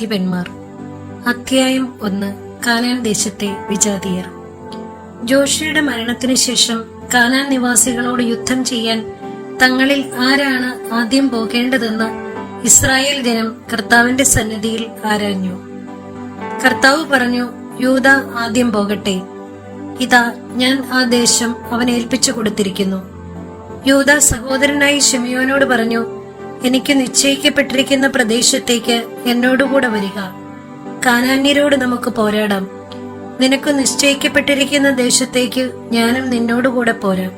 ന്യായാധിപന്മാർ അധ്യായം ഒന്ന്. കാനാൻ ദേശത്തെ വിജാതിയർ. ജോഷിയുടെ മരണത്തിനു ശേഷം കാനാൻ നിവാസികളോട് യുദ്ധം ചെയ്യാൻ തങ്ങളിൽ ആരാണ് ആദ്യം പോകേണ്ടതെന്ന് ഇസ്രായേൽ ജനം കർത്താവിന്റെ സന്നിധിയിൽ ആരാഞ്ഞു. കർത്താവ് പറഞ്ഞു യൂത ആദ്യം പോകട്ടെ. ഇതാ ഞാൻ ആ ദേശം അവൻ ഏൽപ്പിച്ചു കൊടുത്തിരിക്കുന്നു. യൂത സഹോദരനായി ഷിമിയോനോട് പറഞ്ഞു എനിക്ക് നിശ്ചയിക്കപ്പെട്ടിരിക്കുന്ന പ്രദേശത്തേക്ക് എന്നോടുകൂടെ വരിക. കാനാന്യരോട് നമുക്ക് പോരാടാം. നിനക്ക് നിശ്ചയിക്കപ്പെട്ടിരിക്കുന്ന ദേശത്തേക്ക് ഞാനും നിന്നോടുകൂടെ പോരാം.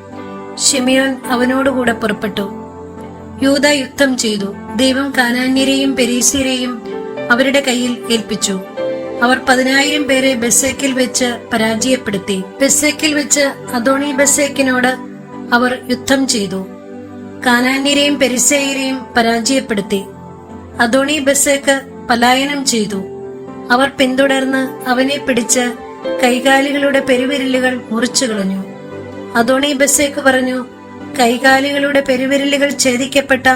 ഷിമിയോൻ അവനോടുകൂടെ പുറപ്പെട്ടു. യൂത യുദ്ധം ചെയ്തു. ദൈവം കാനാന്യരെയും പെരീസിയരെയും അവരുടെ കയ്യിൽ ഏൽപ്പിച്ചു. അവർ പതിനായിരം പേരെ ബെസേക്കിൽ വെച്ച് പരാജയപ്പെടുത്തി. ബെസേക്കിൽ വെച്ച് അദോണി ബെസേക്കിനോട് അവർ യുദ്ധം ചെയ്തു. കാനാന്യരെയും പെരിസേയരെയും പരാജയപ്പെടുത്തി. അദോണി ബസേക്ക് പലായനം ചെയ്തു. അവർ പിന്തുടർന്ന് അവനെ പിടിച്ച് കൈകാലികളുടെ പെരുവിരലുകൾ മുറിച്ചു കളഞ്ഞു. അദോണി ബസേക്ക് പറഞ്ഞു കൈകാലികളുടെ പെരുവിരലുകൾ ഛേദിക്കപ്പെട്ട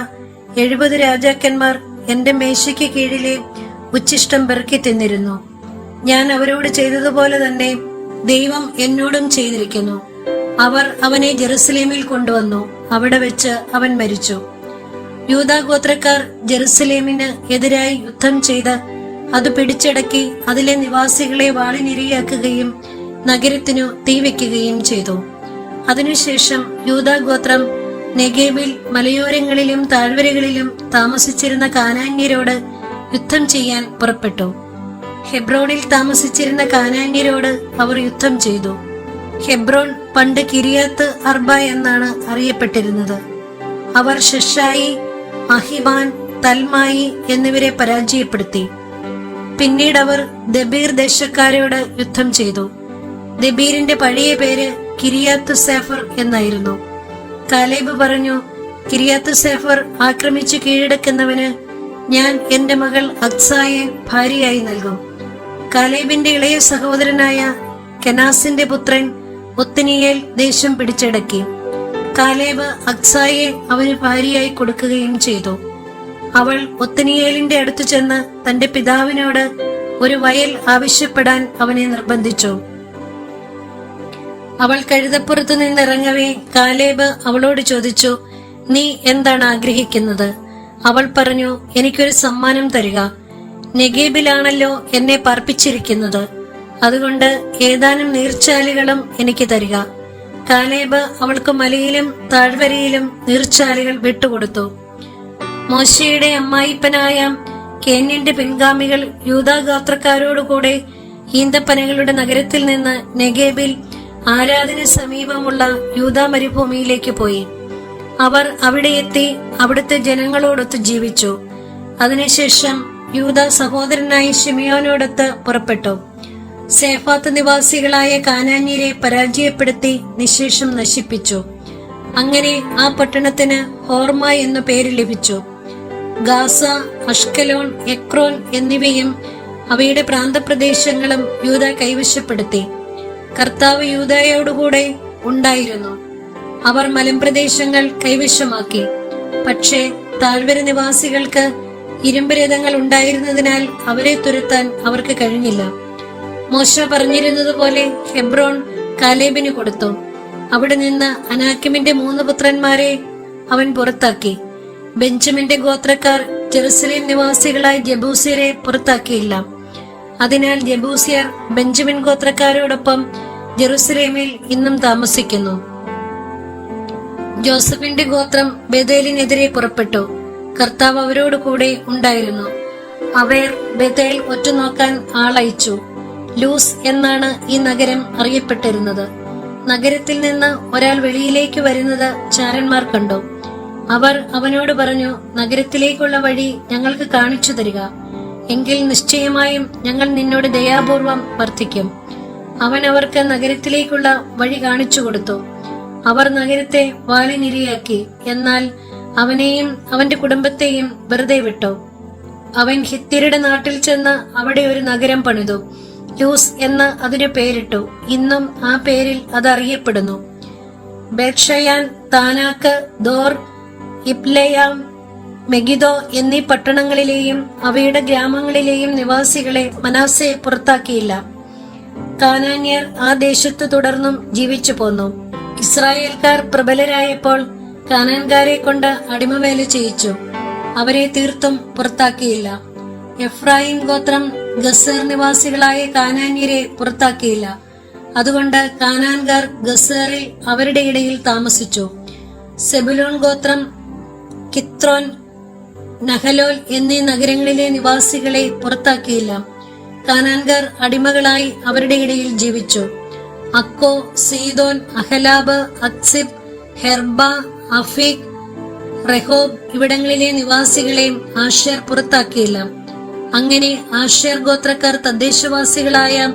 എഴുപത് രാജാക്കന്മാർ എന്റെ മേശയ്ക്ക് കീഴിലെ ഉച്ചിഷ്ടം പെറുക്കി തിന്നിരുന്നു. ഞാൻ അവരോട് ചെയ്തതുപോലെ തന്നെ ദൈവം എന്നോടും ചെയ്തിരിക്കുന്നു. അവർ അവനെ ജെറുസലേമിൽ കൊണ്ടുവന്നു. അവിടെ വെച്ച് അവൻ മരിച്ചു. യൂതാഗോത്രക്കാർ ജെറുസലേമിന് എതിരായി യുദ്ധം ചെയ്ത് അത് പിടിച്ചടക്കി അതിലെ നിവാസികളെ വാളിനിരയാക്കുകയും നഗരത്തിനു തീവെക്കുകയും ചെയ്തു. അതിനുശേഷം യൂതാഗോത്രം നെഗേബിൽ മലയോരങ്ങളിലും താഴ്വരകളിലും താമസിച്ചിരുന്ന കാനാന്യരോട് യുദ്ധം ചെയ്യാൻ പുറപ്പെട്ടു. ഹെബ്രോണിൽ താമസിച്ചിരുന്ന കാനാന്യരോട് അവർ യുദ്ധം ചെയ്തു. ഹെബ്രോൺ പണ്ട് കിരിയാത്ത് അർബ എന്നാണ് അറിയപ്പെട്ടിരുന്നത്. അവർ ഷഷായി അഹിബാൻ തൽമായി എന്നിവരെ പരാജയപ്പെടുത്തി. പിന്നീട് അവർ ദബീർ ദേശക്കാരോട് യുദ്ധം ചെയ്തു. ദബീറിന്റെ പഴയ പേര് കിരിയാത്ത് സേഫർ എന്നായിരുന്നു. കാലേബ് പറഞ്ഞു കിരിയാത്ത് സേഫർ ആക്രമിച്ചു കീഴടക്കുന്നവന് ഞാൻ എന്റെ മകൾ അക്സായെ ഭാര്യയായി നൽകും. കാലേബിന്റെ ഇളയ സഹോദരനായ കെനാസിന്റെ പുത്രൻ ഒത്തനിയേൽ ദേശം പിടിച്ചടക്കി. കാലേബ് അക്സായെ അവന് ഭാര്യയായി കൊടുക്കുകയും ചെയ്തു. അവൾ ഒത്തനിയേലിന്റെ അടുത്തു ചെന്ന് തന്റെ പിതാവിനോട് ഒരു വയൽ ആവശ്യപ്പെടാൻ അവനെ നിർബന്ധിച്ചു. അവൾ കഴുതപ്പുറത്തു നിന്നിറങ്ങവേ കാലേബ് അവളോട് ചോദിച്ചു നീ എന്താണ് ആഗ്രഹിക്കുന്നത്? അവൾ പറഞ്ഞു എനിക്കൊരു സമ്മാനം തരിക. നെഗേബിലാണല്ലോ എന്നെ പാർപ്പിച്ചിരിക്കുന്നത്. അതുകൊണ്ട് ഏതാനും നീർച്ചാലികളും എനിക്ക് തരിക. കാലേബ് അവൾക്ക് മലയിലും താഴ്വരയിലും നീർച്ചാലികൾ വിട്ടുകൊടുത്തു. മോശയുടെ അമ്മായിപ്പനായ കേന്യന്റെ പിൻഗാമികൾ യൂതാഗാത്രക്കാരോടുകൂടെ ഈന്തപ്പനകളുടെ നഗരത്തിൽ നിന്ന് നെഗേബിൽ ആരാധന സമീപമുള്ള യൂതാ മരുഭൂമിയിലേക്ക് പോയി. അവർ അവിടെ എത്തി അവിടുത്തെ ജനങ്ങളോടൊത്ത് ജീവിച്ചു. അതിനുശേഷം യൂത സഹോദരനായി ഷിമിയോനോടൊത്ത് പുറപ്പെട്ടു. സേഫാത്ത് നിവാസികളായ കാനാന്യരെ പരാജയപ്പെടുത്തി നിശേഷം നശിപ്പിച്ചു. അങ്ങനെ ആ പട്ടണത്തിന് ഹോർമ എന്നു പേര് ലഭിച്ചു. ഗാസ അഷ്കലോൺ എക്രോൺ എന്നിവയും അവയുടെ പ്രാന്തപ്രദേശങ്ങളും യൂത കൈവശപ്പെടുത്തി. കർത്താവ് യൂതയോടുകൂടെ ഉണ്ടായിരുന്നു. അവർ മലമ്പ്രദേശങ്ങൾ കൈവശമാക്കി. പക്ഷേ താഴ്വര നിവാസികൾക്ക് ഇരുമ്പ് രഥങ്ങൾ ഉണ്ടായിരുന്നതിനാൽ അവരെ തുരത്താൻ അവർക്ക് കഴിഞ്ഞില്ല. മോശ പറഞ്ഞിരുന്നത് പോലെ ഹെബ്രോൺ കാലേബിന് കൊടുത്തു. അവിടെ നിന്ന് അനാക്കിമിന്റെ മൂന്ന് പുത്രന്മാരെ അവൻ പുറത്താക്കി. ബെഞ്ചമിന്റെ ഗോത്രക്കാർ ജെറുസലേം നിവാസികളായ ജബൂസിയരെ പുറത്താക്കിയില്ല. അതിനാൽ ജബൂസിയർ ബെഞ്ചമിൻ ഗോത്രക്കാരോടൊപ്പം ജെറുസലേമിൽ ഇന്നും താമസിക്കുന്നു. ജോസഫിന്റെ ഗോത്രം ബദേലിനെതിരെ പുറപ്പെട്ടു. കർത്താവ് അവരോടു കൂടെ ഉണ്ടായിരുന്നു. അവർ ബദേൽ ഒറ്റുനോക്കാൻ ആളയച്ചു. ലൂസ് എന്നാണ് ഈ നഗരം അറിയപ്പെട്ടിരുന്നത്. നഗരത്തിൽ നിന്ന് ഒരാൾ വെളിയിലേക്ക് വരുന്നത് ചാരന്മാർ കണ്ടു. അവർ അവനോട് പറഞ്ഞു നഗരത്തിലേക്കുള്ള വഴി ഞങ്ങൾക്ക് കാണിച്ചു തരിക. എങ്കിൽ നിശ്ചയമായും ഞങ്ങൾ നിന്നോട് ദയാപൂർവം വർദ്ധിക്കും അവൻ അവർക്ക് നഗരത്തിലേക്കുള്ള വഴി കാണിച്ചു കൊടുത്തു. അവർ നഗരത്തെ വാലിനിരയാക്കി എന്നാൽ അവനെയും അവന്റെ കുടുംബത്തെയും വെറുതെ വിട്ടു. അവൻ ഹിത്തിരുടെ നാട്ടിൽ ചെന്ന് അവിടെ ഒരു നഗരം പണിതു. ലൂസ് എന്ന് അതിന് പേരിട്ടു. ഇന്നും ആ പേരിൽ അതറിയപ്പെടുന്നു. ബെർഷയാൻ താനാക്ക് ദോർ ഇപ്ലയാം മെഗിദോ എന്നീ പട്ടണങ്ങളിലെയും അവയുടെ ഗ്രാമങ്ങളിലെയും നിവാസികളെ മനാസെ പുറത്താക്കിയില്ല. കാനാന്യർ ആ ദേശത്ത് തുടർന്നും ജീവിച്ചു പോന്നു. ഇസ്രായേൽക്കാർ പ്രബലരായപ്പോൾ കാനാൻകാരെ കൊണ്ട് അടിമവേല ചെയ്യിച്ചു. അവരെ തീർത്തും പുറത്താക്കിയില്ല. എഫ്രായിം ഗോത്രം ഗസേർ നിവാസികളായ കാനാന്യരെ പുറത്താക്കിയില്ല. അതുകൊണ്ട് കാനാൻകാർ ഗസറിൽ അവരുടെ ഇടയിൽ താമസിച്ചു. സെബുലോൺ ഗോത്രം കിത്രോൻ നഹലോൽ എന്നീ നഗരങ്ങളിലെ നിവാസികളെ പുറത്താക്കിയില്ല. കാനാൻകാർ അടിമകളായി അവരുടെ ഇടയിൽ ജീവിച്ചു. അക്കോ സീതോൻ അഹലാബ് അക്സിബ് ഹെർബ അഫീഖ് റെഹോബ് ഇവിടങ്ങളിലെ നിവാസികളെയും ആഷേർ പുറത്താക്കിയില്ല. അങ്ങനെ ആഷേർ ഗോത്രക്കാർ തദ്ദേശവാസികളായ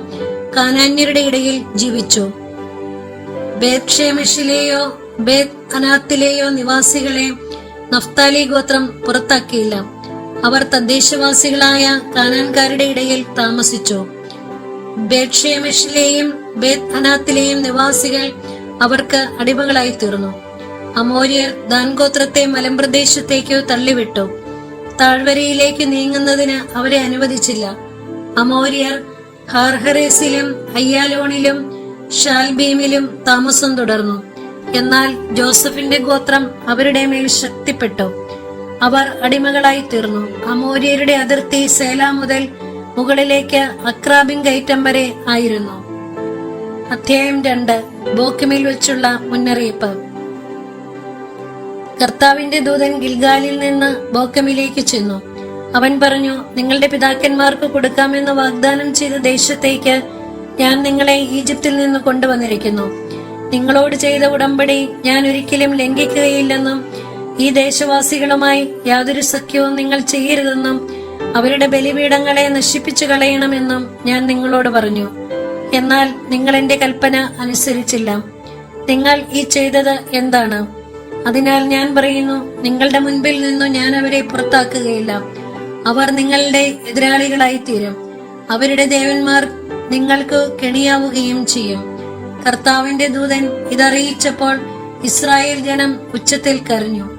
കാനാന്യരുടെ ഇടയിൽ ജീവിച്ചു. ബേത്ഷേമിഷിലെയോ ബേത് അനാത്തിലെയോ നിവാസികളെ നഫ്താലി ഗോത്രം പുറത്താക്കിയില്ല. അവർ തദ്ദേശവാസികളായ കാനാൻകാരുടെ ഇടയിൽ താമസിച്ചു. ബേക്ഷേമിഷിലെയും ബേത് അനാത്തിലെയും നിവാസികൾ അവർക്ക് അടിമകളായി തീർന്നു അമോര്യർ ദാൻഗോത്രത്തെ മലമ്പ്രദേശത്തേക്കോ തള്ളിവിട്ടു. താഴ്വരയിലേക്ക് നീങ്ങുന്നതിന് അവരെ അനുവദിച്ചില്ല. അമോര്യർ ഹാർഹറേസിലും അയ്യാലോണിലും ഷാൽബീമിലും താമസം തുടർന്നു. എന്നാൽ ജോസഫിന്റെ ഗോത്രം അവരുടെ മേൽ ശക്തിപ്പെട്ടു. അവർ അടിമകളായി തീർന്നു. അമോര്യരുടെ അതിർത്തി സേല മുതൽ മുകളിലേക്ക് അക്രാബിൻ കയറ്റം വരെ ആയിരുന്നു. അധ്യായം രണ്ട്. ബോക്കിമിൽ വെച്ചുള്ള മുന്നറിയിപ്പ്. കർത്താവിന്റെ ദൂതൻ ഗിൽഗാലിൽ നിന്ന് ബോക്കമിലേക്ക് ചെന്നു. അവൻ പറഞ്ഞു നിങ്ങളുടെ പിതാക്കന്മാർക്ക് കൊടുക്കാമെന്ന് വാഗ്ദാനം ചെയ്ത ദേശത്തേക്ക് ഞാൻ നിങ്ങളെ ഈജിപ്തിൽ നിന്ന് കൊണ്ടുവന്നിരിക്കുന്നു. നിങ്ങളോട് ചെയ്ത ഉടമ്പടി ഞാൻ ഒരിക്കലും ലംഘിക്കുകയില്ലെന്നും ഈ ദേശവാസികളുമായി യാതൊരു സഖ്യവും നിങ്ങൾ ചെയ്യരുതെന്നും അവരുടെ ബലിപീഠങ്ങളെ നശിപ്പിച്ചു കളയണമെന്നും ഞാൻ നിങ്ങളോട് പറഞ്ഞു. എന്നാൽ നിങ്ങൾ എന്റെ കൽപ്പന അനുസരിച്ചില്ല. നിങ്ങൾ ഈ ചെയ്തത് എന്താണ്? അതിനാൽ ഞാൻ പറയുന്നു നിങ്ങളുടെ മുൻപിൽ നിന്നും ഞാൻ അവരെ പുറത്താക്കുകയില്ല. അവർ നിങ്ങളുടെ എതിരാളികളായി തീരും അവരുടെ ദേവന്മാർ നിങ്ങൾക്ക് കെണിയാവുകയും ചെയ്യും. കർത്താവിന്റെ ദൂതൻ ഇതറിയിച്ചപ്പോൾ ഇസ്രായേൽ ജനം ഉച്ചത്തിൽ കരഞ്ഞു.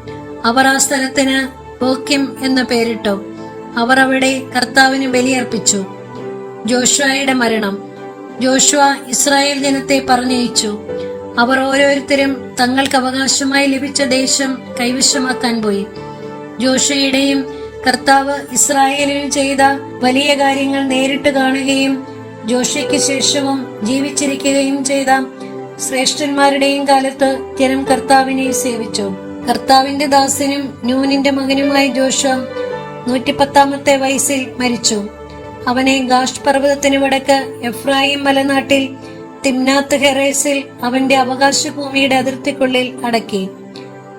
അവർ ആ സ്ഥലത്തിന് ബോക്യം എന്ന് പേരിട്ടു. അവർ അവിടെ കർത്താവിന് ബലിയർപ്പിച്ചു. ജോഷുവയുടെ മരണം. ജോഷുവ ഇസ്രായേൽ ജനത്തെ പറഞ്ഞയച്ചു. അവർ ഓരോരുത്തരും തങ്ങൾക്ക് അവകാശമായി ലഭിച്ച ദേശം കൈവശമാക്കാൻ പോയി. ജോഷയുടെയും കർത്താവ് ഇസ്രായേലിന് ചെയ്ത വലിയ കാര്യങ്ങൾ നേരിട്ട് കാണുകയും ജോഷയ്ക്ക് ശേഷവും ജീവിച്ചിരിക്കുകയും ചെയ്ത ശ്രേഷ്ഠന്മാരുടെയും കാലത്ത് ജനം കർത്താവിനെ സേവിച്ചു. കർത്താവിന്റെ ദാസനും ന്യൂനിന്റെ മകനുമായ ജോഷ നൂറ്റിപ്പത്താമത്തെ വയസ്സിൽ മരിച്ചു. അവനെ ഗാഷ് പർവതത്തിന് വടക്ക് എഫ്രായിം മലനാട്ടിൽ തിമ്നാത്ത് ഹെറേസിൽ അവന്റെ അവകാശ ഭൂമിയുടെ അതിർത്തിക്കുള്ളിൽ അടക്കി.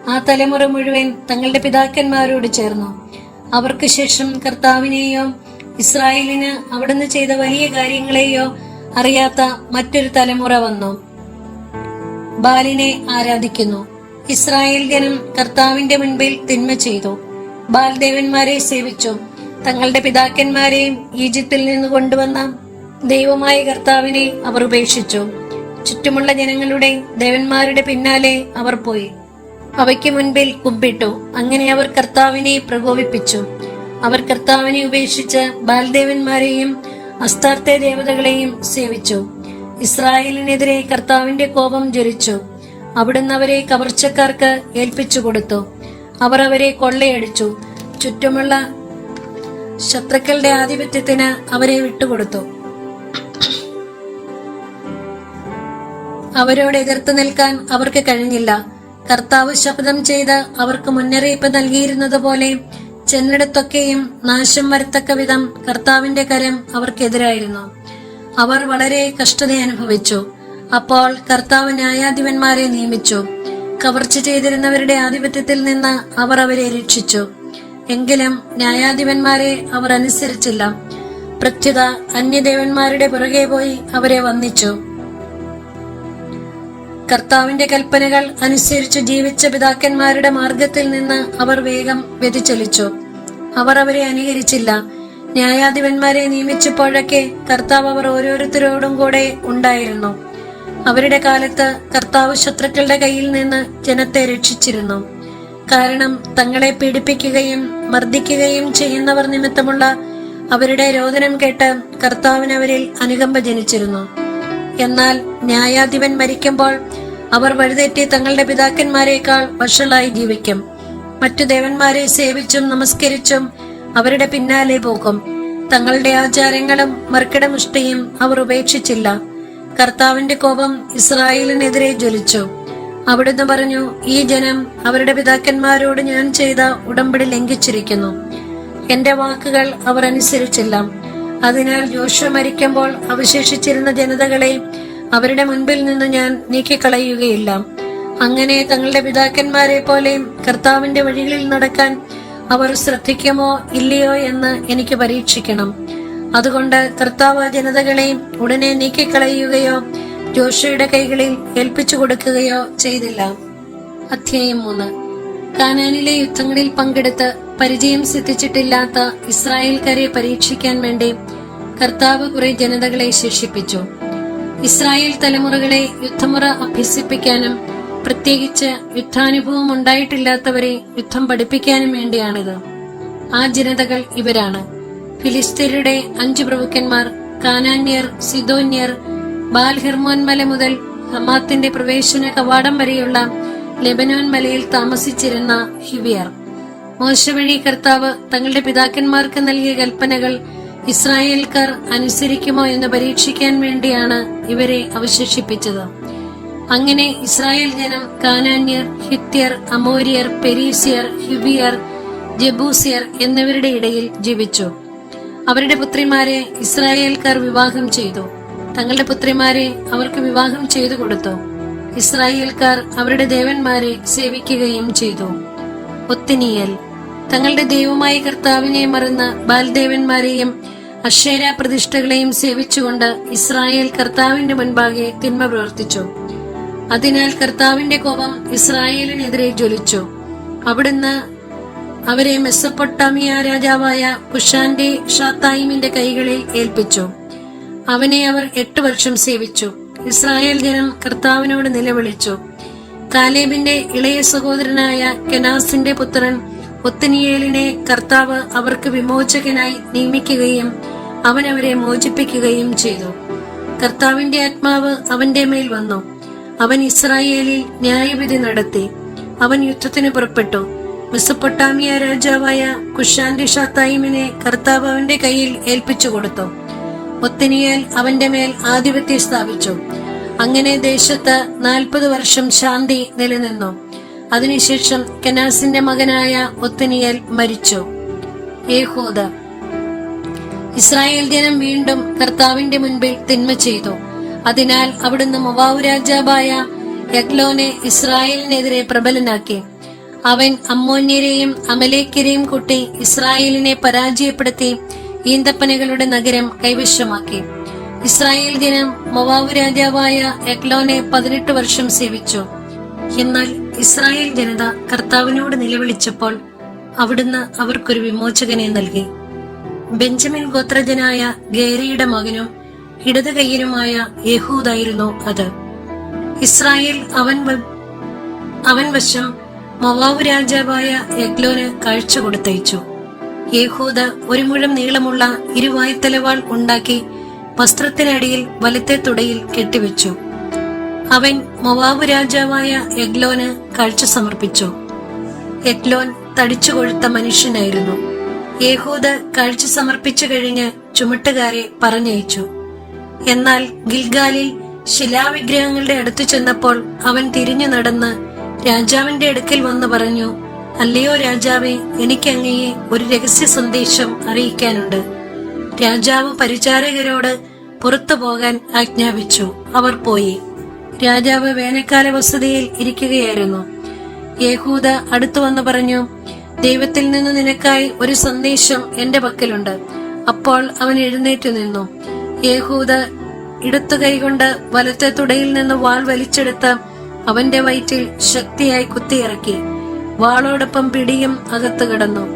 ആ തലമുറ മുഴുവൻ തങ്ങളുടെ പിതാക്കന്മാരോട് ചേർന്നു. അവർക്ക് ശേഷം കർത്താവിനെയോ ഇസ്രായേലിന് അവിടുന്ന് ചെയ്ത വലിയ കാര്യങ്ങളെയോ അറിയാത്ത മറ്റൊരു തലമുറ വന്നു. ബാലിനെ ആരാധിക്കുന്നു. ഇസ്രായേൽ ജനം കർത്താവിന്റെ മുൻപിൽ തിന്മ ചെയ്തു. ബാൽ ദേവന്മാരെ സേവിച്ചു. തങ്ങളുടെ പിതാക്കന്മാരെയും ഈജിപ്തിൽ നിന്ന് കൊണ്ടുവന്ന ദൈവമായ കർത്താവിനെ അവർ ഉപേക്ഷിച്ചു. ചുറ്റുമുള്ള ജനങ്ങളുടെ ദേവന്മാരുടെ പിന്നാലെ അവർ പോയി. അവയ്ക്ക് മുൻപിൽ കുമ്പിട്ടു. അങ്ങനെ അവർ കർത്താവിനെ പ്രകോപിപ്പിച്ചു. അവർ കർത്താവിനെ ഉപേക്ഷിച്ച് ബാൽദേവന്മാരെയും അസ്താർത്ഥ ദേവതകളെയും സേവിച്ചു. ഇസ്രായേലിനെതിരെ കർത്താവിന്റെ കോപം ജ്വലിച്ചു. അവിടുന്ന് അവരെ കവർച്ചക്കാർക്ക് ഏൽപ്പിച്ചു കൊടുത്തു. അവർ അവരെ കൊള്ളയടിച്ചു. ചുറ്റുമുള്ള ശത്രുക്കളുടെ ആധിപത്യത്തിന് അവരെ വിട്ടുകൊടുത്തു. അവരോട് എതിർത്ത് നിൽക്കാൻ അവർക്ക് കഴിഞ്ഞില്ല. കർത്താവ് ശബ്ദം ചെയ്ത് അവർക്ക് മുന്നറിയിപ്പ് നൽകിയിരുന്നത് പോലെ ചെന്നിടത്തൊക്കെയും നാശം വരത്തക്ക വിധം കർത്താവിന്റെ കരം അവർക്കെതിരായിരുന്നു. അവർ വളരെ കഷ്ടത അനുഭവിച്ചു. അപ്പോൾ കർത്താവ് ന്യായാധിപന്മാരെ നിയമിച്ചു. കവർച്ച ചെയ്തിരുന്നവരുടെ ആധിപത്യത്തിൽ നിന്ന് അവർ അവരെ രക്ഷിച്ചു. എങ്കിലും ന്യായാധിപന്മാരെ അവർ അനുസരിച്ചില്ല. പ്രത്യുത അന്യദേവന്മാരുടെ പുറകെ പോയി അവരെ വന്ദിച്ചു. കർത്താവിന്റെ കൽപ്പനകൾ അനുസരിച്ച് ജീവിച്ച പിതാക്കന്മാരുടെ മാർഗത്തിൽ നിന്ന് അവർ വേഗം വ്യതിചലിച്ചു. അവർ അവരെ അനുകരിച്ചില്ല. ന്യായാധിപന്മാരെ നിയമിച്ചപ്പോഴൊക്കെ കർത്താവ് അവർ ഓരോരുത്തരോടും കൂടെ ഉണ്ടായിരുന്നു. അവരുടെ കാലത്ത് കർത്താവ് ശത്രുക്കളുടെ കയ്യിൽ നിന്ന് ജനത്തെ രക്ഷിച്ചിരുന്നു. കാരണം തങ്ങളെ പീഡിപ്പിക്കുകയും മർദ്ദിക്കുകയും ചെയ്യുന്നവർ നിമിത്തമുള്ള അവരുടെ രോദനം കേട്ട് കർത്താവിന് അവരിൽ അനുകമ്പ ജനിച്ചിരുന്നു. എന്നാൽ ന്യായാധിപൻ മരിക്കുമ്പോൾ അവർ വഴിതെറ്റി തങ്ങളുടെ പിതാക്കന്മാരെക്കാൾ വഷളായി ജീവിക്കും. മറ്റു ദേവന്മാരെ സേവിച്ചും നമസ്കരിച്ചും അവരുടെ പിന്നാലെ പോകും. തങ്ങളുടെ ആചാരങ്ങളും മർക്കിടമുഷ്ടിയും അവർ ഉപേക്ഷിച്ചില്ല. കർത്താവിന്റെ കോപം ഇസ്രായേലിനെതിരെ ജ്വലിച്ചു. അവിടുന്ന് പറഞ്ഞു ഈ ജനം അവരുടെ പിതാക്കന്മാരോട് ഞാൻ ചെയ്ത ഉടമ്പടി ലംഘിച്ചിരിക്കുന്നു. എന്റെ വാക്കുകൾ അവർ അനുസരിച്ചില്ല. അതിനാൽ ജോഷ മരിക്കുമ്പോൾ അവശേഷിച്ചിരുന്ന ജനതകളെ അവരുടെ മുൻപിൽ നിന്ന് ഞാൻ നീക്കിക്കളയുകയില്ല. അങ്ങനെ തങ്ങളുടെ പിതാക്കന്മാരെ പോലെ കർത്താവിന്റെ വഴികളിൽ നടക്കാൻ അവർ ശ്രദ്ധിക്കുമോ ഇല്ലയോ എന്ന് എനിക്ക് പരീക്ഷിക്കണം. അതുകൊണ്ട് കർത്താവ് ജനതകളെ ഉടനെ നീക്കിക്കളയുകയോ ജോഷയുടെ കൈകളിൽ ഏൽപ്പിച്ചു കൊടുക്കുകയോ ചെയ്തില്ല. അധ്യായം മൂന്ന്. കാനാനിലെ യുദ്ധങ്ങളിൽ പങ്കെടുത്ത് പരിചയം സിദ്ധിച്ചിട്ടില്ലാത്ത ഇസ്രായേൽക്കാരെ പരീക്ഷിക്കാൻ വേണ്ടി കർത്താവ് കുറെ ജനതകളെ ശേഷിപ്പിച്ചു. ഇസ്രായേൽ തലമുറകളെ യുദ്ധമുറ അഭ്യസിപ്പിക്കാനും പ്രത്യേകിച്ച് യുദ്ധാനുഭവം ഉണ്ടായിട്ടില്ലാത്തവരെ യുദ്ധം പഠിപ്പിക്കാനും വേണ്ടിയാണിത്. ആ ജനതകൾ ഇവരാണ്. ഫിലിസ്തീനയുടെ അഞ്ചു പ്രഭുക്കന്മാർ കാനാന്യർ സിദോന്യർ ബാൽ ഹെർമോൻ മല മുതൽ ഹമാത്തിന്റെ പ്രവേശന കവാടം വരെയുള്ള ലെബനോൻ മലയിൽ താമസിച്ചിരുന്ന ഹിവിയർ. മോശ വഴി കർത്താവ് തങ്ങളുടെ പിതാക്കന്മാർക്ക് നൽകിയ കൽപ്പനകൾ ഇസ്രായേൽക്കാർ അനുസരിക്കുമോ എന്ന് പരീക്ഷിക്കാൻ വേണ്ടിയാണ് ഇവരെ അവശേഷിപ്പിച്ചത്. അങ്ങനെ ഇസ്രായേൽ ജനം കാനാന്യർ ഹിത്യർ അമോരിയർ പെരീസിയർ ഹിബിയർ ജബൂസിയർ എന്നിവരുടെ ഇടയിൽ ജീവിച്ചു. അവരുടെ പുത്രിമാരെ ഇസ്രായേൽക്കാർ വിവാഹം ചെയ്തു. തങ്ങളുടെ പുത്രിമാരെ അവർക്ക് വിവാഹം ചെയ്തു കൊടുത്തു. ഇസ്രായേൽക്കാർ അവരുടെ ദേവന്മാരെ സേവിക്കുകയും ചെയ്തു. ഒത്തിനിയൽ തങ്ങളുടെ ദൈവമായ കർത്താവിനെ മറന്ന് ബാൽദേവന്മാരെയും അക്ഷേര പ്രതിഷ്ഠകളെയും സേവിച്ചുകൊണ്ട് ഇസ്രായേൽ കർത്താവിന്റെ മുൻപാകെ തിന്മ പ്രവർത്തിച്ചു. അതിനാൽ കർത്താവിന്റെ കോപം ഇസ്രായേലിനെതിരെ ജ്വലിച്ചു. അവിടുന്ന് അവരെ മെസ്സപ്പൊട്ടാമിയ രാജാവായ കുഷാന്റെ ഷാത്തായിമിന്റെ കൈകളിൽ ഏൽപ്പിച്ചു. അവനെ അവർ എട്ട് വർഷം സേവിച്ചു. ഇസ്രായേൽ ജനം കർത്താവിനോട് നിലവിളിച്ചു. കാലേബിന്റെ ഇളയ സഹോദരനായ കെനാസിന്റെ പുത്രൻ ഒത്തനിയേലിനെ കർത്താവ് അവർക്ക് വിമോചകനായി നിയമിക്കുകയും അവൻ അവരെ മോചിപ്പിക്കുകയും ചെയ്തു. കർത്താവിന്റെ ആത്മാവ് അവന്റെ മേൽ വന്നു. അവൻ ഇസ്രായേലിൽ ന്യായവിധി നടത്തി. അവൻ യുദ്ധത്തിന് പുറപ്പെട്ടു. മെസ്സപ്പൊട്ടാമിയ രാജാവായ കുഷാന്റെ ഷാത്തായിമിനെ കർത്താവ് അവന്റെ കയ്യിൽ ഏൽപ്പിച്ചു കൊടുത്തു. ഒത്തനിയേൽ അവന്റെ മേൽ ആധിപത്യം സ്ഥാപിച്ചു. അങ്ങനെ ദേശത്ത് നാൽപ്പത് വർഷം ശാന്തി നിലനിന്നു. അതിനുശേഷം കനാസിന്റെ മകനായ ഒത്തനിയൽ മരിച്ചു. ഏഹോദ. ഇസ്രായേൽ ജനം വീണ്ടും കർത്താവിന്റെ മുൻപിൽ തിന്മ ചെയ്തു. അതിനാൽ അവിടുന്ന് മൊവാവു രാജാവായ യഗ്ലോനെ ഇസ്രായേലിനെതിരെ പ്രബലനാക്കി. അവൻ അമ്മോന്യരെയും അമലേക്കരെയും കൂട്ടി ഇസ്രായേലിനെ പരാജയപ്പെടുത്തി ഈന്തപ്പനകളുടെ നഗരം കൈവശമാക്കി. ഇസ്രായേൽ ദിനം മൊവാവു രാജാവായ എക്ലോനെ പതിനെട്ട് വർഷം സേവിച്ചു. എന്നാൽ ഇസ്രായേൽ ജനത കർത്താവിനോട് നിലവിളിച്ചപ്പോൾ അവിടുന്ന് അവർക്കൊരു വിമോചകനെ നൽകി. ബെഞ്ചമിൻ ഗോത്രജനായ ഗേരയുടെ മകനും ഇടത് കൈയനുമായ യഹൂദായിരുന്നു അത്. ഇസ്രായേൽ അവൻ അവൻ വശം മവാവു രാജാവായ എഗ്ലോന് കാഴ്ച കൊടുത്തയച്ചു. യഹൂദ് ഒരു മുഴം നീളമുള്ള ഇരുവായ്ത്തലവാൾ ഉണ്ടാക്കി വസ്ത്രത്തിനടിയിൽ വലത്തെ തുടയിൽ കെട്ടിവെച്ചു. അവൻ മൊവാബ് രാജാവായ എഗ്ലോന് കാഴ്ച സമർപ്പിച്ചു. എഗ്ലോൻ തടിച്ചു കൊഴുത്ത മനുഷ്യനായിരുന്നു. യേഹൂദ് കാഴ്ച സമർപ്പിച്ചു കഴിഞ്ഞ് ചുമട്ടുകാരെ പറഞ്ഞയച്ചു. എന്നാൽ ഗിൽഗാലിൽ ശിലാവിഗ്രഹങ്ങളുടെ അടുത്തു ചെന്നപ്പോൾ അവൻ തിരിഞ്ഞു നടന്ന് രാജാവിന്റെ അടുക്കൽ വന്ന് പറഞ്ഞു അല്ലയോ രാജാവെ എനിക്ക് അങ്ങയെ ഒരു രഹസ്യ സന്ദേശം അറിയിക്കാനുണ്ട്. രാജാവ് പരിചാരകരോട് പുറത്തു പോകാൻ ആജ്ഞാപിച്ചു. അവർ പോയി. രാജാവ് വേനൽക്കാല വസതിയിൽ ഇരിക്കുകയായിരുന്നു. യേഹൂദ അടുത്തു വന്ന് പറഞ്ഞു ദൈവത്തിൽ നിന്ന് നിനക്കായി ഒരു സന്ദേശം എന്റെ പക്കലുണ്ട്. അപ്പോൾ അവൻ എഴുന്നേറ്റു നിന്നു. യേഹൂദ ഇടത്തു കൈകൊണ്ട് വലത്തെ തുടയിൽ നിന്ന് വാൾ വലിച്ചെടുത്ത് അവന്റെ വയറ്റിൽ ശക്തിയായി കുത്തിയിറക്കി. വാളോടൊപ്പം പിടിയും അകത്ത് കിടന്നു.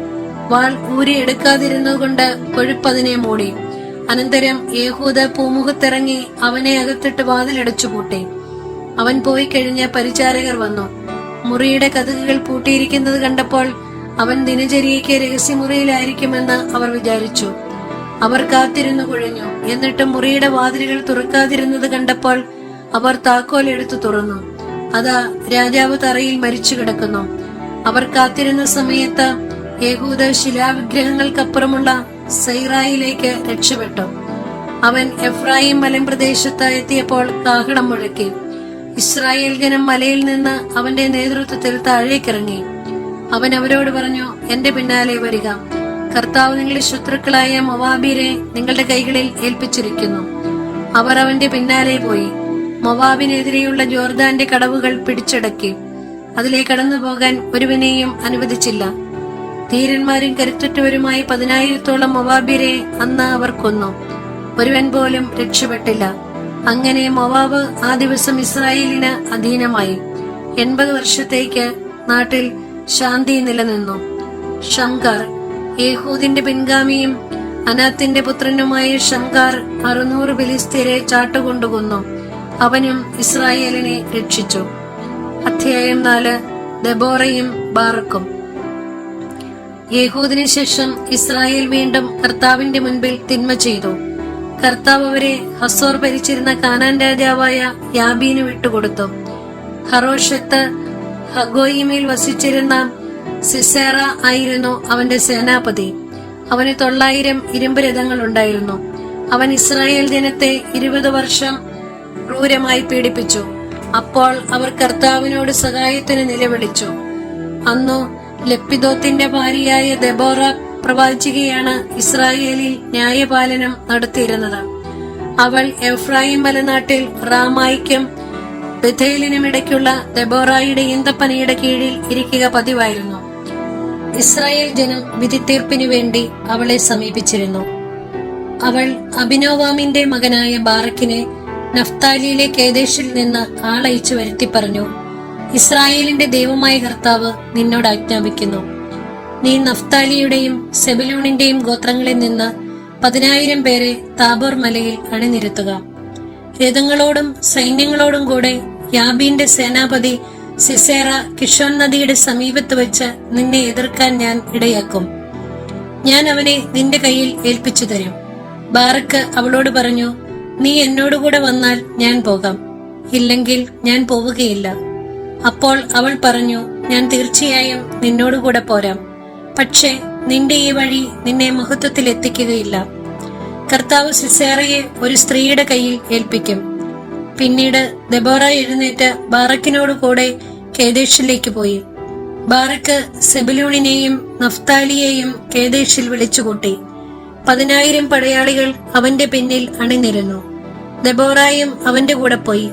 വാൾ ഊരിയെടുക്കാതിരുന്നുകൊണ്ട് കൊഴുപ്പതിനെ മൂടി. അനന്തരം യേഹൂദ പൂമുഖത്തിറങ്ങി അവനെ അകത്തിട്ട് വാതിലടച്ചു പൂട്ടി. അവൻ പോയി കഴിഞ്ഞ പരിചാരകർ വന്നു. മുറിയുടെ കഥകുകൾ പൂട്ടിയിരിക്കുന്നത് കണ്ടപ്പോൾ അവൻ ദിനചര്യയ്ക്ക് രഹസ്യമുറിയിലായിരിക്കുമെന്ന് അവർ വിചാരിച്ചു. അവർ കാത്തിരുന്നു കുഴഞ്ഞു. എന്നിട്ട് മുറിയുടെ വാതിലുകൾ തുറക്കാതിരുന്നത് കണ്ടപ്പോൾ അവർ താക്കോൽ എടുത്തു തുറന്നു. അതാ രാജാവ് തറയിൽ മരിച്ചു കിടക്കുന്നു. അവർ കാത്തിരുന്ന സമയത്ത് യഹൂദ ശിലാവിഗ്രഹങ്ങൾക്കപ്പുറമുള്ള സൈറായിലേക്ക് രക്ഷപ്പെട്ടു. അവൻ എഫ്രായിം മലമ്പ്രദേശത്ത് എത്തിയപ്പോൾ കാഹളം മുഴക്കി. ഇസ്രായേൽ ജനം മലയിൽ നിന്ന് അവന്റെ നേതൃത്വത്തിൽ താഴേക്കിറങ്ങി. അവൻ അവരോട് പറഞ്ഞു എന്റെ പിന്നാലെ വരിക. കർത്താവ് നിങ്ങളുടെ ശത്രുക്കളായ മൊവാബിരെ നിങ്ങളുടെ കൈകളിൽ ഏൽപ്പിച്ചിരിക്കുന്നു. അവർ അവന്റെ പിന്നാലെ പോയി. മൊവാബിനെതിരെയുള്ള ജോർദാന്റെ കടവുകൾ പിടിച്ചടക്കി. അതിലെ കടന്നു പോകാൻ ഒരുവിനെയും അനുവദിച്ചില്ല. ധീരന്മാരും കരുത്തുറ്റവരുമായി പതിനായിരത്തോളം മൊവാബിരെ അന്ന് അവർ കൊന്നു. ഒരുവൻ പോലും രക്ഷപ്പെട്ടില്ല. അങ്ങനെ മൊവാബ് ആ ദിവസം ഇസ്രായേലിന് അധീനമായി. എൺപത് വർഷത്തേക്ക് നാട്ടിൽ ശാന്തി നിലനിന്നു. ശങ്കർ യേഹൂദിന്റെ പിൻഗാമിയും അനാത്തിന്റെ പുത്രനുമായ ശങ്കർ അറുന്നൂറ് ഫിലിസ്തീരെ ചാട്ടുകൊണ്ടുകൊന്നു. അവനും ഇസ്രായേലിനെ രക്ഷിച്ചു. അധ്യായം നാല് ദബോറയും ബാറക്കും. യേഹൂദിന് ശേഷം ഇസ്രായേൽ വീണ്ടും കർത്താവിന്റെ മുൻപിൽ തിന്മ ചെയ്തു. കർത്താവ് അവരെ ഹസോർ ഭരിച്ചിരുന്ന കാനാൻ രാജാവായ യാബീന് വിട്ടുകൊടുത്തു. ഹറോഷത്ത് ഹഗോയിമിൽ വസിച്ചിരുന്ന സിസേറ ആയിരുന്നു അവന്റെ സേനാപതി. അവന് തൊള്ളായിരം ഇരുമ്പ് രഥങ്ങൾ ഉണ്ടായിരുന്നു. അവൻ ഇസ്രായേൽ ജനത്തെ ഇരുപത് വർഷം ക്രൂരമായി പീഡിപ്പിച്ചു. അപ്പോൾ അവർ കർത്താവിനോട് സഹായത്തിന് നിലവിളിച്ചു. അന്നു ലപ്പിദോത്തിന്റെ ഭാര്യയായ ദബോറ പ്രവാചികയാണ് ഇസ്രായേലിൽ ന്യായപാലനം നടത്തിയിരുന്നത്. അവൾ എഫ്രായിം മലനാട്ടിൽ റാമായിക്കും ബഥേലിനും ഇടയ്ക്കുള്ള ദബോറായിയുടെ ഈന്തപ്പനയുടെ കീഴിൽ ഇരിക്കുക പതിവായിരുന്നു. ഇസ്രായേൽ ജനം വിധിത്തീർപ്പിനു വേണ്ടി അവളെ സമീപിച്ചിരുന്നു. അവൾ അഭിനോവാമിന്റെ മകനായ ബാറക്കിനെ നഫ്താലിയിലെ കേദേശിൽ നിന്ന് ആളയച്ചു വരുത്തി പറഞ്ഞു ഇസ്രായേലിന്റെ ദൈവമായ കർത്താവ് നിന്നോട് ആജ്ഞാപിക്കുന്നു. നീ നഫ്താലിയുടെയും സെബിലൂണിന്റെയും ഗോത്രങ്ങളിൽ നിന്ന് പതിനായിരം പേരെ താബോർ മലയിൽ അണിനിരത്തുക. രഥങ്ങളോടും സൈന്യങ്ങളോടും കൂടെ യാബീന്റെ സേനാപതി സിസേറ കിഷോൻ നദിയുടെ സമീപത്ത് വെച്ച് നിന്നെ എതിർക്കാൻ ഞാൻ ഇടയാക്കും. ഞാൻ അവനെ നിന്റെ കയ്യിൽ ഏൽപ്പിച്ചു തരും. ബാറക്ക് അവളോട് പറഞ്ഞു നീ എന്നോടുകൂടെ വന്നാൽ ഞാൻ പോകാം. ഇല്ലെങ്കിൽ ഞാൻ പോവുകയില്ല. അപ്പോൾ അവൾ പറഞ്ഞു ഞാൻ തീർച്ചയായും നിന്നോടുകൂടെ പോരാം. പക്ഷേ നിന്റെ ഈ വഴി നിന്നെ മഹത്വത്തിൽ എത്തിക്കുകയില്ല. കർത്താവ് സിസേറയെ ഒരു സ്ത്രീയുടെ കയ്യിൽ ഏൽപ്പിക്കും. പിന്നീട് ദബോറ എഴുന്നേറ്റ് ബാറക്കിനോട് കൂടെ കേദേശിലേക്ക് പോയി. ബാറക്ക് സെബിലൂണിനെയും നഫ്താലിയെയും കേദേശിൽ വിളിച്ചുകൂട്ടി. പതിനായിരം പടയാളികൾ അവന്റെ പിന്നിൽ അണിനിരുന്നു. ദബോറായും അവന്റെ കൂടെ പോയി.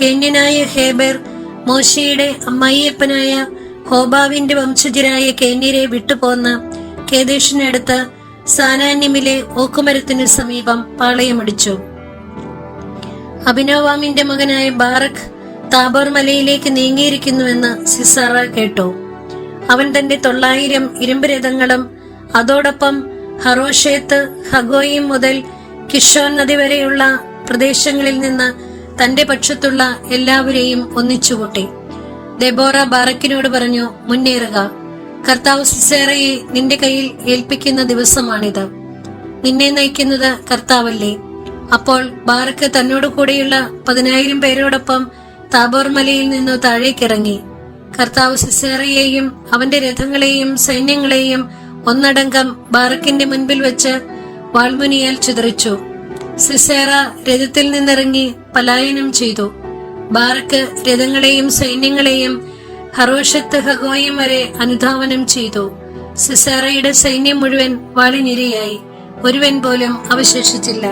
കേന്യനായ ഹേബർ മോശയുടെ അമ്മായിയപ്പനായ ഹോബാവിന്റെ വംശജരായ കേന്യരെ വിട്ടുപോന്ന കേദേശിനടുത്ത് സാനാന്യമിലെ ഓക്കുമരത്തിനു സമീപം പാളയമടിച്ചു. അഭിനവാമിന്റെ മകനായ ബാറക് താബോർ മലയിലേക്ക് നീങ്ങിയിരിക്കുന്നുവെന്ന് സിസാറ കേട്ടു. അവൻ തന്റെ തൊള്ളായിരം ഇരുമ്പ് രഥങ്ങളും അതോടൊപ്പം ഹറോഷേത്ത് ഹഗോയിം മുതൽ കിഷോൻ നദി വരെയുള്ള പ്രദേശങ്ങളിൽ നിന്ന് തന്റെ പക്ഷത്തുള്ള എല്ലാവരെയും ഒന്നിച്ചുകൂട്ടി. ദെബോറ ബാറക്കിനോട് പറഞ്ഞു മുന്നേറുക. കർത്താവ് സിസേറയെ നിന്റെ കയ്യിൽ ഏൽപ്പിക്കുന്ന ദിവസമാണിത്. നിന്നെ നയിക്കുന്നത് കർത്താവല്ലേ. അപ്പോൾ ബാറക്ക് തന്നോട് കൂടെയുള്ള പതിനായിരം പേരോടൊപ്പം താബോർ മലയിൽ നിന്നു താഴേക്കിറങ്ങി കർത്താവ് സിസേറയെയും അവന്റെ രഥങ്ങളെയും സൈന്യങ്ങളെയും ഒന്നടങ്കം ബാറക്കിന്റെ മുൻപിൽ വെച്ച് വാൾമുനിയാൽ ചിതറിച്ചു. സിസേറ രഥത്തിൽ നിന്നിറങ്ങി പലായനം ചെയ്തു. ബാറക്ക് രഥങ്ങളെയും സൈന്യങ്ങളെയും ഹറോഷത്ത് ഹഗോയും വരെ അനുധാവനം ചെയ്തു. സിസാറയുടെ സൈന്യം മുഴുവൻ വാളിനിരയായി. ഒരുവൻ പോലും അവശേഷിച്ചില്ല.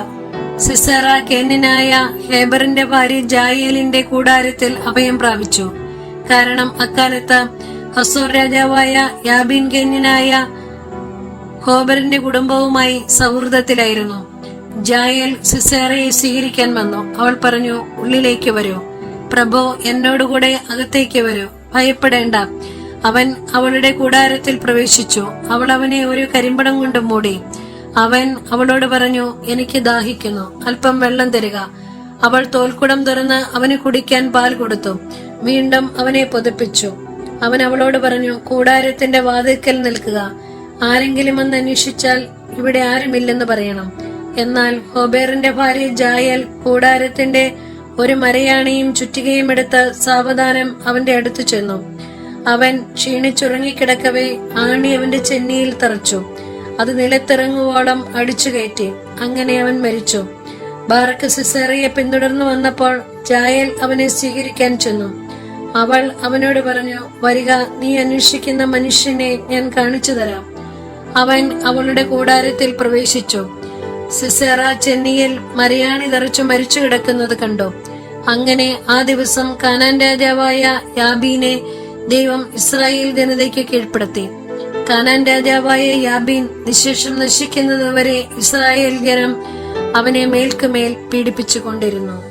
സിസാറ കേന്ദ്രനായ ഹേബറിന്റെ ഭാര്യ ജായേലിന്റെ കൂടാരത്തിൽ അഭയം പ്രാപിച്ചു. കാരണം അക്കാലത്ത് ഹസൂർ രാജാവായ യാബിൻ കേന്യനായ ഹോബറിന്റെ കുടുംബവുമായി സൗഹൃദത്തിലായിരുന്നു. ജായൽ സിസേറയെ സ്വീകരിക്കാൻ വന്നു. അവൾ പറഞ്ഞു ഉള്ളിലേക്ക് വരൂ. പ്രഭോ എന്നോടുകൂടെ അകത്തേക്ക് വരൂ. ഭയപ്പെടേണ്ട. അവൻ അവളുടെ കൂടാരത്തിൽ പ്രവേശിച്ചു. അവൾ അവനെ ഒരു കരിമ്പടം കൊണ്ട് മൂടി. അവൻ അവളോട് പറഞ്ഞു എനിക്ക് ദാഹിക്കുന്നു. അല്പം വെള്ളം തരിക. അവൾ തോൽക്കുടം തുറന്ന് അവന് കുടിക്കാൻ പാൽ കൊടുത്തു. വീണ്ടും അവനെ പൊതിപ്പിച്ചു. അവൻ അവളോട് പറഞ്ഞു കൂടാരത്തിന്റെ വാതിക്കൽ നിൽക്കുക. ആരെങ്കിലും വന്ന് അന്വേഷിച്ചാൽ ഇവിടെ ആരുമില്ലെന്ന് പറയണം. എന്നാൽ ഹോബേറിന്റെ ഭാര്യ ജായൽ കൂടാരത്തിന്റെ ഒരു മരയാണിയും ചുറ്റികയും എടുത്ത് സാവധാനം അവന്റെ അടുത്തു ചെന്നു. അവൻ ക്ഷീണിച്ചുറങ്ങിക്കിടക്കവേ ആണി അവന്റെ ചെന്നിയിൽ തറച്ചു. അത് നിലത്തിറങ്ങുവോളം അടിച്ചു കയറ്റി. അങ്ങനെ അവൻ മരിച്ചു. ബാറക്ക് സിസേറിയെ പിന്തുടർന്നു വന്നപ്പോൾ ജായൽ അവനെ സ്വീകരിക്കാൻ ചെന്നു. അവൾ അവനോട് പറഞ്ഞു വരിക നീ അന്വേഷിക്കുന്ന മനുഷ്യനെ ഞാൻ കാണിച്ചു തരാം. അവൻ അവളുടെ കൂടാരത്തിൽ പ്രവേശിച്ചു. സിസേറ ചെന്നിയിൽ മരയാണി തറച്ചു മരിച്ചു കിടക്കുന്നത് കണ്ടു. അങ്ങനെ ആ ദിവസം കാനാൻ രാജാവായ യാബീനെ ദൈവം ഇസ്രായേൽ ജനതയ്ക്ക് കീഴ്പ്പെടുത്തി. കാനാൻ രാജാവായ യാബീൻ നിശേഷം നശിക്കുന്നതുവരെ ഇസ്രായേൽ ജനം അവനെ മേൽക്കുമേൽ പീഡിപ്പിച്ചുകൊണ്ടിരുന്നു.